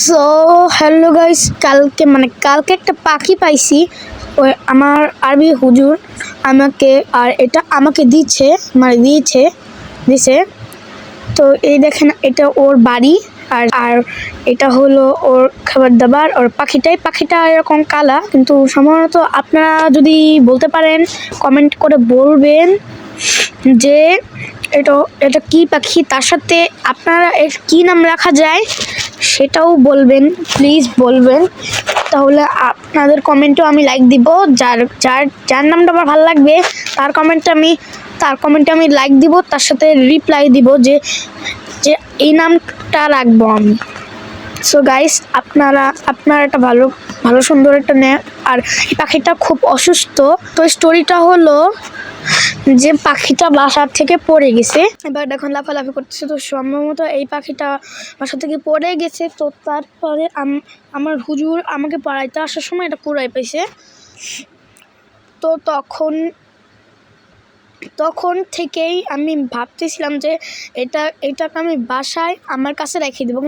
So hello guys কালকে মানে কালকে একটা পাখি পাইছি, ওই আমার আরবি হুজুর আমাকে, আর এটা আমাকে দিচ্ছে মানে দিয়েছে, দিছে। তো এই দেখেন, এটা ওর বাড়ি, আর আর এটা হলো ওর খাবার দাবার, ওর পাখিটাই, পাখিটা এরকম কালা, কিন্তু সম্ভবত আপনারা যদি বলতে পারেন কমেন্ট করে বলবেন যে এটা এটা কি পাখি, তার সাথে আপনারা এর কী নাম রাখা যায় সেটাও বলবেন প্লিজ বলবেন। তাহলে আপনাদের কমেন্টও আমি লাইক দিব। যার যার যার নামটা আমার ভালো লাগবে, তার কমেন্টটা আমি, তার কমেন্টে আমি লাইক দিব, তার সাথে রিপ্লাই দিব যে যে এই নামটা রাখব আমি। সো গাইস আপনারা আপনারা একটা ভালো ভালো সুন্দর একটা নে আর এই পাখিটা খুব অসুস্থ। তো স্টোরিটা হলো যে পাখিটা বাসার থেকে পড়ে গেছে। এবার দেখুন লাফালাফি করতেছে তো সম্ভবত এই পাখিটা বাসা থেকে পড়ে গেছে। তো তারপরে আম- আমার হুজুর আমাকে পড়াইতে আসার সময় এটা কুড়াই পাইছে। তো তখন তখন থেকেই আমি ভাবতেছিলাম যে এটা, এটাকে আমি বাসায় আমার কাছে রেখে দেবো।